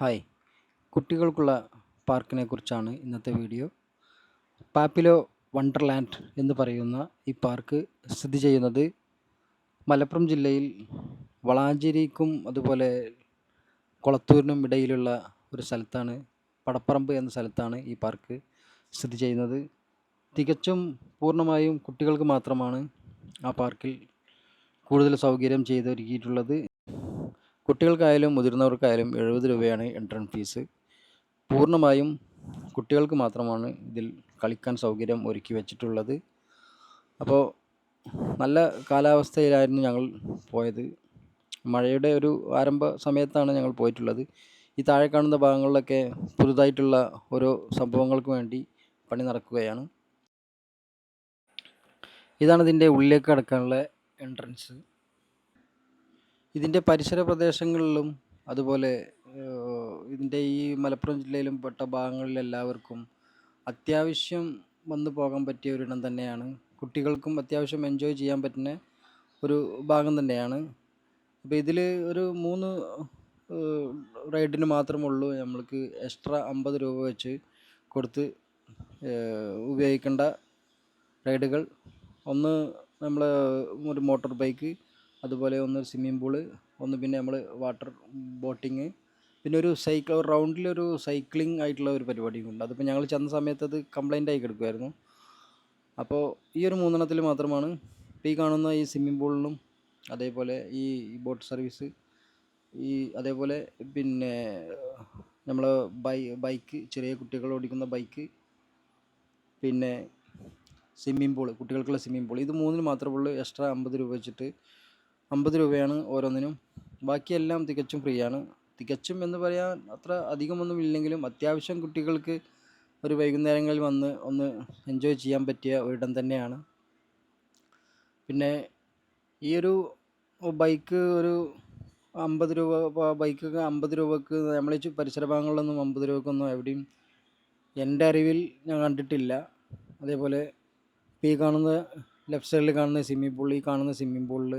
Hi കുട്ടികൾക്കുള്ള പാർക്കിനെ കുറിച്ചാണ് ഇന്നത്തെ വീഡിയോ. പാപ്പിലോ വണ്ടർലാൻഡ് എന്ന് പറയുന്ന ഈ പാർക്ക് സ്ഥിതി ചെയ്യുന്നത് മലപ്പുറം ജില്ലയിൽ വളാഞ്ചേരിക്കും അതുപോലെ കൊളത്തൂരിനും ഇടയിലുള്ള ഒരു സ്ഥലത്താണ് പടപ്പറമ്പ് എന്ന സ്ഥലത്താണ് ഈ പാർക്ക് സ്ഥിതി ചെയ്യുന്നത്. തികച്ചും പൂർണമായും കുട്ടികൾക്ക് മാത്രമാണ് ആ പാർക്കിൽ കൂടുതൽ സൗകര്യം ചെയ്തൊരുക്കിയിട്ടുള്ളത്. കുട്ടികൾക്കായാലും മുതിർന്നവർക്കായാലും എഴുപത് രൂപയാണ് എൻട്രൻസ് ഫീസ് പൂർണമായും കുട്ടികൾക്ക് മാത്രമാണ് ഇതിൽ കളിക്കാൻ സൗകര്യം ഒരുക്കി വെച്ചിട്ടുള്ളത്. അപ്പോൾ നല്ല കാലാവസ്ഥയിലായിരുന്നു ഞങ്ങൾ പോയത്. മഴയുടെ ഒരു ആരംഭ സമയത്താണ് ഞങ്ങൾ പോയിട്ടുള്ളത്. ഈ താഴെ കാണുന്ന ഭാഗങ്ങളിലൊക്കെ പുതുതായിട്ടുള്ള ഓരോ സംഭവങ്ങൾക്ക് വേണ്ടി പണി നടക്കുകയാണ്. ഇതാണ് ഇതിന്റെ ഉള്ളിലേക്ക് കടക്കാനുള്ള എൻട്രൻസ് ഇതിന്റെ പരിസര പ്രദേശങ്ങളിലും അതുപോലെ ഇതിന്റെ ഈ മലപ്പുറം ജില്ലയിലും പെട്ട ഭാഗങ്ങളിലെല്ലാവർക്കും അത്യാവശ്യം വന്നു പോകാൻ പറ്റിയ ഒരിടം തന്നെയാണ്. കുട്ടികൾക്കും അത്യാവശ്യം എൻജോയ് ചെയ്യാൻ പറ്റുന്ന ഒരു ഭാഗം തന്നെയാണ്. അപ്പോൾ ഇതിൽ ഒരു മൂന്ന് റൈഡിന് മാത്രമുള്ളൂ നമ്മൾക്ക് എക്സ്ട്രാ അമ്പത് രൂപ വെച്ച് കൊടുത്ത് ഉപയോഗിക്കേണ്ട റൈഡുകൾ. ഒന്ന് നമ്മൾ ഒരു മോട്ടോർ ബൈക്ക് അതുപോലെ ഒന്ന് സ്വിമ്മിംഗ് പൂൾ ഒന്ന് പിന്നെ നമ്മൾ വാട്ടർ ബോട്ടിങ് പിന്നെ ഒരു സൈക്കിൾ റൗണ്ടിലൊരു സൈക്ലിംഗ് ആയിട്ടുള്ള ഒരു പരിപാടിയും ഉണ്ട് അതിപ്പോൾ ഞങ്ങൾ ചെന്ന സമയത്ത് അത് കംപ്ലൈന്റ് ആയി കിടക്കുമായിരുന്നു അപ്പോൾ ഈ ഒരു മൂന്നെണ്ണത്തിൽ മാത്രമാണ് ഇപ്പോൾ ഈ കാണുന്ന ഈ സ്വിമ്മിംഗ് പൂളിനും അതേപോലെ ഈ ബോട്ട് സർവീസ് ഈ അതേപോലെ പിന്നെ നമ്മൾ ബൈ ബൈക്ക് ചെറിയ കുട്ടികൾ ഓടിക്കുന്ന ബൈക്ക് പിന്നെ സ്വിമ്മിംഗ് പൂൾ കുട്ടികൾക്കുള്ള സ്വിമ്മിംഗ് പൂൾ ഇത് മൂന്നിന് മാത്രമേ ഉള്ളൂ. എക്സ്ട്രാ അമ്പത് രൂപ വെച്ചിട്ട് അമ്പത് രൂപയാണ് ഓരോന്നിനും. ബാക്കിയെല്ലാം തികച്ചും ആണ് തികച്ചും എന്ന് പറയാൻ അത്ര അധികമൊന്നും ഇല്ലെങ്കിലും അത്യാവശ്യം കുട്ടികൾക്ക് ഒരു വൈകുന്നേരങ്ങളിൽ വന്ന് ഒന്ന് എൻജോയ് ചെയ്യാൻ പറ്റിയ ഒരിടം തന്നെയാണ്. പിന്നെ ഈ ഒരു ബൈക്ക് ഒരു അമ്പത് രൂപ ബൈക്കൊക്കെ അമ്പത് രൂപക്ക് നമ്മൾ പരിസര ഭാഗങ്ങളിലൊന്നും അമ്പത് രൂപക്കൊന്നും എവിടെയും എന്റെ അറിവിൽ ഞാൻ കണ്ടിട്ടില്ല. അതേപോലെ ഇപ്പോൾ ഈ കാണുന്ന ലെഫ്റ്റ് സൈഡിൽ കാണുന്ന സ്വിമ്മിംഗ് ഈ കാണുന്ന സ്വിമ്മിംഗ് പൂളിൽ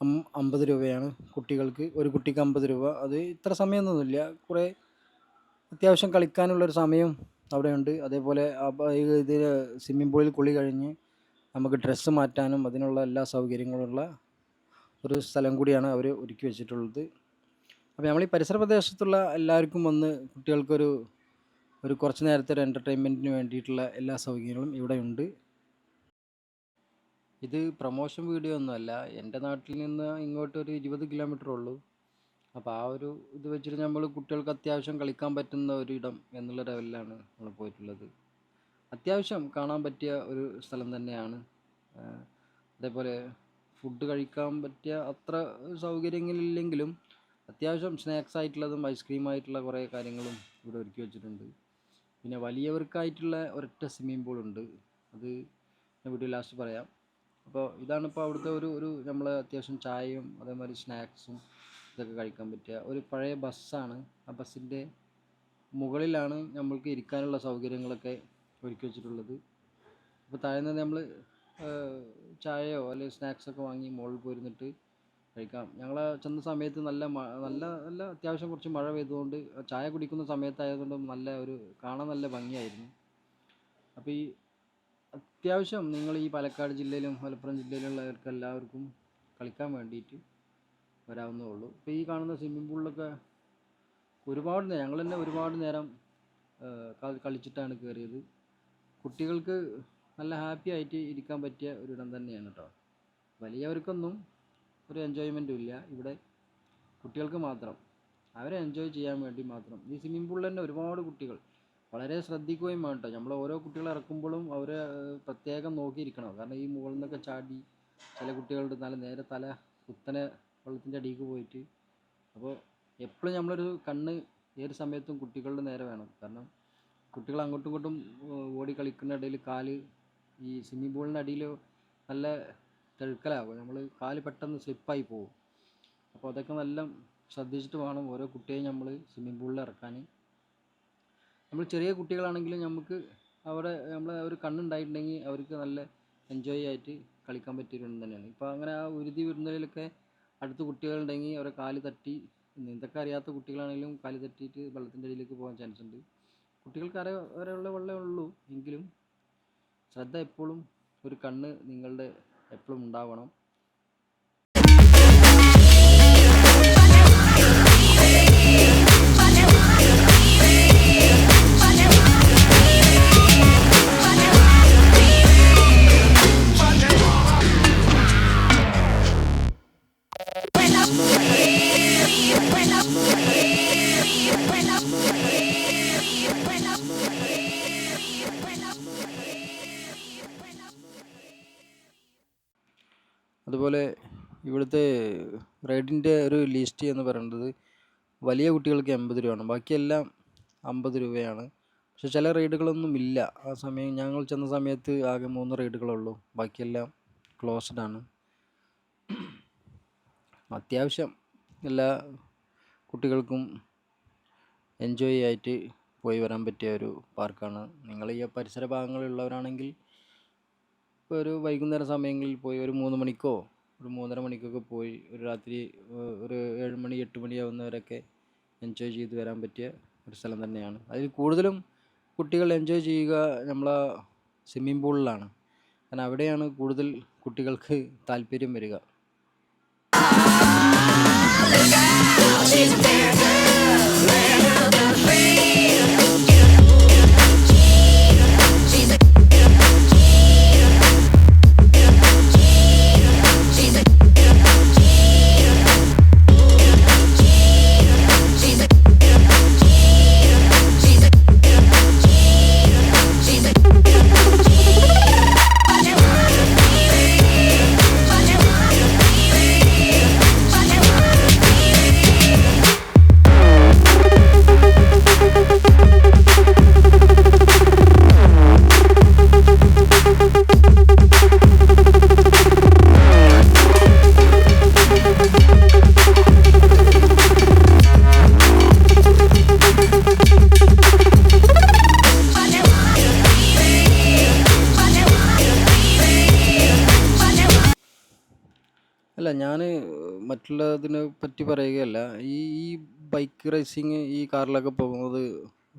അമ്പത് രൂപയാണ് കുട്ടികൾക്ക്. ഒരു കുട്ടിക്ക് അമ്പത് രൂപ. അത് ഇത്ര സമയമൊന്നുമില്ല. കുറേ അത്യാവശ്യം കളിക്കാനുള്ളൊരു സമയം അവിടെയുണ്ട്. അതേപോലെ ഇതിൽ സ്വിമ്മിംഗ് പൂളിൽ കുളി കഴിഞ്ഞ് നമുക്ക് ഡ്രസ്സ് മാറ്റാനും അതിനുള്ള എല്ലാ സൗകര്യങ്ങളുമുള്ള ഒരു സ്ഥലം കൂടിയാണ് അവർ ഒരുക്കി വെച്ചിട്ടുള്ളത്. അപ്പോൾ നമ്മൾ ഈ പരിസര പ്രദേശത്തുള്ള എല്ലാവർക്കും വന്ന് കുട്ടികൾക്കൊരു ഒരു കുറച്ച് നേരത്തെ ഒരു എന്റർടൈൻമെന്റിന് വേണ്ടിയിട്ടുള്ള എല്ലാ സൗകര്യങ്ങളും ഇവിടെ ഉണ്ട് ഇത് പ്രൊമോഷൻ വീഡിയോ ഒന്നുമല്ല. എന്റെ നാട്ടിൽ നിന്ന് ഇങ്ങോട്ട് ഒരു ഇരുപത് കിലോമീറ്റർ ഉള്ളൂ. അപ്പോൾ ആ ഒരു ഇത് വെച്ചിട്ട് നമ്മൾ കുട്ടികൾക്ക് അത്യാവശ്യം കളിക്കാൻ പറ്റുന്ന ഒരു ഇടം എന്നുള്ള ലെവലിലാണ് നമ്മൾ പോയിട്ടുള്ളത്. അത്യാവശ്യം കാണാൻ പറ്റിയ ഒരു സ്ഥലം തന്നെയാണ്. അതേപോലെ ഫുഡ് കഴിക്കാൻ പറ്റിയ അത്ര സൗകര്യങ്ങളില്ലെങ്കിലും അത്യാവശ്യം സ്നാക്സ് ആയിട്ടുള്ളതും ഐസ്ക്രീം ആയിട്ടുള്ള കുറേ കാര്യങ്ങളും ഇവിടെ ഒരുക്കി വെച്ചിട്ടുണ്ട്. പിന്നെ വലിയവർക്കായിട്ടുള്ള ഒരൊറ്റ സ്വിമ്മിംഗ് പൂളുണ്ട് അത് ഞാൻ വീഡിയോ ലാസ്റ്റ് പറയാം. അപ്പോൾ ഇതാണ് ഇപ്പോൾ അവിടുത്തെ ഒരു ഒരു നമ്മൾ അത്യാവശ്യം ചായയും അതേമാതിരി സ്നാക്സും ഇതൊക്കെ കഴിക്കാൻ പറ്റിയ ഒരു പഴയ ബസ്സാണ്. ആ ബസ്സിന്റെ മുകളിലാണ് നമ്മൾക്ക് ഇരിക്കാനുള്ള സൗകര്യങ്ങളൊക്കെ ഒരുക്കി വെച്ചിട്ടുള്ളത്. അപ്പോൾ താഴെ നമ്മൾ ചായയോ അല്ലെങ്കിൽ സ്നാക്സൊക്കെ വാങ്ങി മുകളിൽ പോയിരുന്നിട്ട് കഴിക്കാം. ഞങ്ങൾ ചെന്ന സമയത്ത് നല്ല നല്ല നല്ല അത്യാവശ്യം കുറച്ച് മഴ പെയ്തുകൊണ്ട് ചായ കുടിക്കുന്ന സമയത്തായതുകൊണ്ട് നല്ല ഒരു കാണാൻ നല്ല ഭംഗിയായിരുന്നു. അപ്പോൾ ഈ അത്യാവശ്യം നിങ്ങൾ ഈ പാലക്കാട് ജില്ലയിലും മലപ്പുറം ജില്ലയിലുള്ളവർക്ക് എല്ലാവർക്കും കളിക്കാൻ വേണ്ടിയിട്ട് വരാവുന്നേ ഉള്ളൂ. ഇപ്പോൾ ഈ കാണുന്ന സ്വിമ്മിംഗ് പൂളിലൊക്കെ ഒരുപാട് നേരം ഞങ്ങൾ തന്നെ ഒരുപാട് നേരം കളിച്ചിട്ടാണ് കയറിയത് കുട്ടികൾക്ക് നല്ല ഹാപ്പി ആയിട്ട് ഇരിക്കാൻ പറ്റിയ ഒരിടം തന്നെയാണ് കേട്ടോ വലിയവർക്കൊന്നും ഒരു എൻജോയ്മെന്റും ഇല്ല. ഇവിടെ കുട്ടികൾക്ക് മാത്രം. അവരെ എൻജോയ് ചെയ്യാൻ വേണ്ടി മാത്രം. ഈ സ്വിമ്മിംഗ് പൂളിൽ തന്നെ ഒരുപാട് കുട്ടികൾ വളരെ ശ്രദ്ധിക്കുകയും വേണം കേട്ടോ നമ്മൾ ഓരോ കുട്ടികളെ ഇറക്കുമ്പോഴും അവരെ പ്രത്യേകം നോക്കിയിരിക്കണം. കാരണം ഈ മുകളിൽ നിന്നൊക്കെ ചാടി ചില കുട്ടികളുടെ നല്ല നേരെ തല കുത്തനെ വെള്ളത്തിന്റെ അടിയിലേക്ക് പോയിട്ട്. അപ്പോൾ എപ്പോഴും നമ്മളൊരു കണ്ണ് ഏത് സമയത്തും കുട്ടികളുടെ നേരെ വേണം. കാരണം കുട്ടികൾ അങ്ങോട്ടും ഇങ്ങോട്ടും ഓടി കളിക്കുന്ന ഇടയിൽ കാൽ ഈ സ്വിമ്മിംഗ് പൂളിന്റെ അടിയിൽ നല്ല തെഴുക്കലാകും നമ്മൾ കാൽ പെട്ടെന്ന് സ്ലിപ്പായി പോകും അപ്പോൾ അതൊക്കെ നല്ല ശ്രദ്ധിച്ചിട്ട് വേണം ഓരോ കുട്ടിയെയും നമ്മൾ സ്വിമ്മിംഗ് പൂളിൽ ഇറക്കാൻ. നമ്മൾ ചെറിയ കുട്ടികളാണെങ്കിലും നമുക്ക് അവിടെ നമ്മൾ ഒരു കണ്ണുണ്ടായിട്ടുണ്ടെങ്കിൽ അവർക്ക് നല്ല എൻജോയ് ആയിട്ട് കളിക്കാൻ പറ്റിയ ഒരു തന്നെയാണ്. ഇപ്പോൾ അങ്ങനെ ആ ഉരുതി വരുന്നതിലൊക്കെ അടുത്ത് കുട്ടികളുണ്ടെങ്കിൽ അവരെ കാൽ തട്ടി നീന്തൊക്കെ അറിയാത്ത കുട്ടികളാണെങ്കിലും കാൽ തട്ടിയിട്ട് വെള്ളത്തിന്റെ അടിയിലേക്ക് പോകാൻ ചാൻസ് ഉണ്ട്. കുട്ടികൾക്ക് അറിയ വരെയുള്ള വെള്ളമേ ഉള്ളൂ. എങ്കിലും ശ്രദ്ധ എപ്പോഴും ഒരു കണ്ണ് നിങ്ങളുടെ എപ്പോഴും ഉണ്ടാവണം. അതുപോലെ ഇവിടുത്തെ റൈഡിന്റെ ഒരു ലിസ്റ്റ് എന്ന് പറയുന്നത് വലിയ കുട്ടികൾക്ക് എൺപത് രൂപയാണ്. ബാക്കിയെല്ലാം അമ്പത് രൂപയാണ്. പക്ഷെ ചില റൈഡുകളൊന്നും ഇല്ല. ആ സമയം ഞങ്ങൾ ചെന്ന സമയത്ത് ആകെ മൂന്ന് റൈഡുകളുള്ളൂ ബാക്കിയെല്ലാം ക്ലോസ്ഡ് ആണ്. അത്യാവശ്യം എല്ലാ കുട്ടികൾക്കും എൻജോയ് ആയിട്ട് പോയി വരാൻ പറ്റിയ ഒരു പാർക്കാണ്. നിങ്ങൾ ഈ പരിസര ഭാഗങ്ങളിലുള്ളവരാണെങ്കിൽ ഇപ്പോൾ ഒരു വൈകുന്നേര സമയങ്ങളിൽ പോയി ഒരു മൂന്ന് മണിക്കോ ഒരു മൂന്നര മണിക്കൊക്കെ പോയി ഒരു രാത്രി ഒരു ഏഴ് മണി എട്ട് മണിയാവുന്നവരൊക്കെ എൻജോയ് ചെയ്ത് വരാൻ പറ്റിയ ഒരു സ്ഥലം തന്നെയാണ്. അതിൽ കൂടുതലും കുട്ടികൾ എൻജോയ് ചെയ്യുക നമ്മളെ സ്വിമ്മിംഗ് പൂളിലാണ് കാരണം അവിടെയാണ് കൂടുതൽ കുട്ടികൾക്ക് താല്പര്യം വരിക. ഞാൻ മറ്റുള്ളതിനെ പറ്റി പറയുകയല്ല. ഈ ഈ ബൈക്ക് റേസിങ് ഈ കാറിലൊക്കെ പോകുന്നത്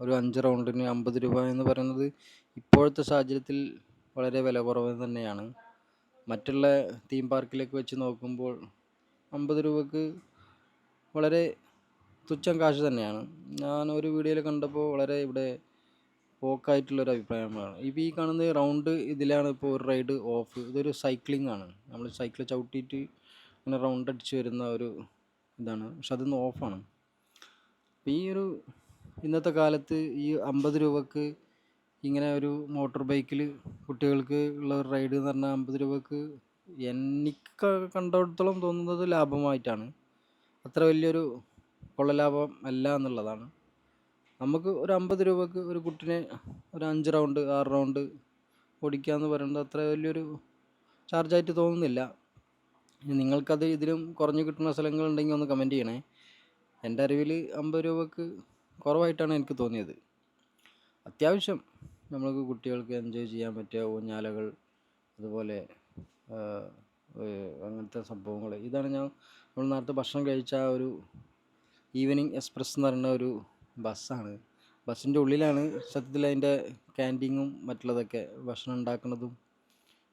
ഒരു അഞ്ച് റൗണ്ടിന് അമ്പത് രൂപ എന്ന് പറയുന്നത് ഇപ്പോഴത്തെ സാഹചര്യത്തിൽ വളരെ വില കുറവ് തന്നെയാണ്. മറ്റുള്ള തീം പാർക്കിലേക്ക് വെച്ച് നോക്കുമ്പോൾ അമ്പത് രൂപക്ക് വളരെ തുച്ഛം കാശ് തന്നെയാണ്. ഞാൻ ഒരു വീഡിയോയിൽ കണ്ടപ്പോൾ വളരെ ഇവിടെ പോക്കായിട്ടുള്ളൊരു അഭിപ്രായമാണ് ഇപ്പോൾ ഈ കാണുന്ന റൗണ്ട് ഇതിലാണ് ഇപ്പോൾ ഒരു റൈഡ് ഓഫ് ഇതൊരു സൈക്ലിംഗ് ആണ്. നമ്മൾ സൈക്കിൾ ചവിട്ടിയിട്ട് ഇങ്ങനെ റൗണ്ട് അടിച്ച് വരുന്ന ഒരു ഇതാണ്. പക്ഷെ അതൊന്ന് ഓഫാണ് അപ്പോൾ ഈ ഒരു ഇന്നത്തെ കാലത്ത് ഈ അമ്പത് രൂപക്ക് ഇങ്ങനെ ഒരു മോട്ടോർ ബൈക്കിൽ കുട്ടികൾക്ക് ഉള്ള ഒരു റൈഡ് എന്ന് പറഞ്ഞാൽ അമ്പത് രൂപക്ക് എനിക്ക് കണ്ടിടത്തോളം തോന്നുന്നത് ലാഭമായിട്ടാണ്. അത്ര വലിയൊരു കൊള്ളലാഭം അല്ല എന്നുള്ളതാണ്. നമുക്ക് ഒരു അമ്പത് രൂപക്ക് ഒരു കുട്ടിനെ ഒരു അഞ്ച് റൗണ്ട് ആറ് റൗണ്ട് ഓടിക്കുക എന്ന് പറയുന്നത് അത്ര വലിയൊരു ചാർജായിട്ട് തോന്നുന്നില്ല. നിങ്ങൾക്കത് ഇതിലും കുറഞ്ഞ് കിട്ടുന്ന സ്ഥലങ്ങളുണ്ടെങ്കിൽ ഒന്ന് കമന്റ് ചെയ്യണേ. എന്റെ അറിവിൽ അമ്പത് രൂപക്ക് കുറവായിട്ടാണ് എനിക്ക് തോന്നിയത്. അത്യാവശ്യം നമ്മൾക്ക് കുട്ടികൾക്ക് എൻജോയ് ചെയ്യാൻ പറ്റിയ ഊഞ്ഞാലകൾ അതുപോലെ അങ്ങനത്തെ സംഭവങ്ങൾ. ഇതാണ് ഞാൻ നമ്മൾ നേരത്തെ ഭക്ഷണം കഴിച്ച ഒരു ഈവനിങ് എക്സ്പ്രസ് എന്ന് പറയുന്ന ഒരു ബസ്സാണ് ബസ്സിന്റെ ഉള്ളിലാണ് സത്യത്തിൽ അതിന്റെ ക്യാന്റീനും മറ്റുള്ളതൊക്കെ ഭക്ഷണം ഉണ്ടാക്കുന്നതും.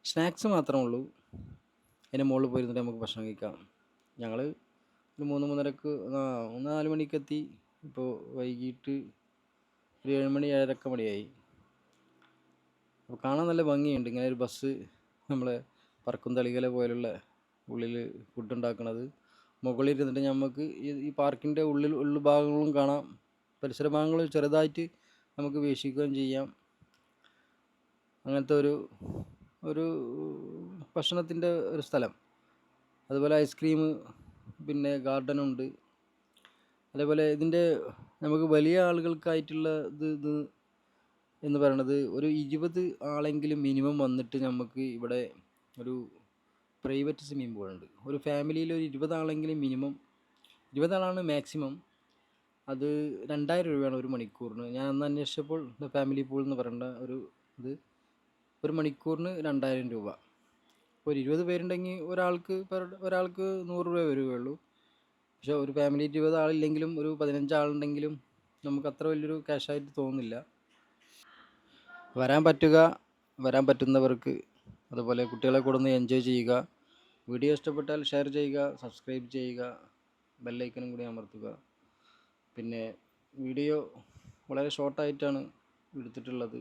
സ്നാക്സ് മാത്രമേ ഉള്ളൂ. അതിന്റെ മുകളിൽ പോയിരുന്നിട്ട് നമുക്ക് ഭക്ഷണം കഴിക്കാം. ഞങ്ങൾ ഒരു മൂന്ന് മൂന്നരക്ക് ഒന്ന് നാല് മണിക്ക് എത്തി ഇപ്പോൾ വൈകിട്ട് ഒരു ഏഴ് മണി ഏഴരക്ക മണിയായി. അപ്പോൾ കാണാൻ നല്ല ഭംഗിയുണ്ട്. ഇങ്ങനെ ഒരു ബസ് നമ്മളെ പറക്കും തളികല പോലുള്ള ഉള്ളിൽ ഫുഡ് ഉണ്ടാക്കുന്നത് മുകളിൽ ഇരുന്നിട്ട് നമുക്ക് ഈ പാർക്കിന്റെ ഉള്ളിൽ ഉള്ളു ഭാഗങ്ങളും കാണാം. പരിസര ഭാഗങ്ങൾ ചെറുതായിട്ട് നമുക്ക് വീക്ഷിക്കുകയും ചെയ്യാം. അങ്ങനത്തെ ഒരു ഒരു ഭക്ഷണത്തിന്റെ ഒരു സ്ഥലം. അതുപോലെ ഐസ്ക്രീം പിന്നെ ഗാർഡനുണ്ട് അതേപോലെ ഇതിന്റെ നമുക്ക് വലിയ ആളുകൾക്കായിട്ടുള്ള ഇത് ഇത് എന്ന് പറയണത് ഒരു ഇരുപത് ആളെങ്കിലും മിനിമം വന്നിട്ട് നമുക്ക് ഇവിടെ ഒരു പ്രൈവറ്റ് സ്വിമ്മിംഗ് പൂളുണ്ട് ഒരു ഫാമിലിയിൽ ഒരു ഇരുപത് ആളെങ്കിലും മിനിമം ഇരുപതാളാണ് മാക്സിമം അത് രണ്ടായിരം രൂപയാണ് ഒരു മണിക്കൂറിന്. ഞാൻ അന്ന് അന്വേഷിച്ചപ്പോൾ ഫാമിലി പൂൾ എന്ന് പറയേണ്ട ഒരു ഇത് ഒരു മണിക്കൂറിന് രണ്ടായിരം രൂപ. ഒരു ഇരുപത് പേരുണ്ടെങ്കിൽ ഒരാൾക്ക് ഒരാൾക്ക് നൂറ് രൂപ വരികയുള്ളൂ. പക്ഷേ ഒരു ഫാമിലി ഇരുപത് ആളില്ലെങ്കിലും ഒരു പതിനഞ്ച് ആളുണ്ടെങ്കിലും നമുക്ക് അത്ര വലിയൊരു ക്യാഷായിട്ട് തോന്നുന്നില്ല. വരാൻ പറ്റുക വരാൻ പറ്റുന്നവർക്ക് അതുപോലെ കുട്ടികളെ കൂടെ ഒന്ന് എൻജോയ് ചെയ്യുക വീഡിയോ ഇഷ്ടപ്പെട്ടാൽ ഷെയർ ചെയ്യുക സബ്സ്ക്രൈബ് ചെയ്യുക ബെല്ലൈക്കനും കൂടി അമർത്തുക. പിന്നെ വീഡിയോ വളരെ ഷോർട്ടായിട്ടാണ് എടുത്തിട്ടുള്ളത്.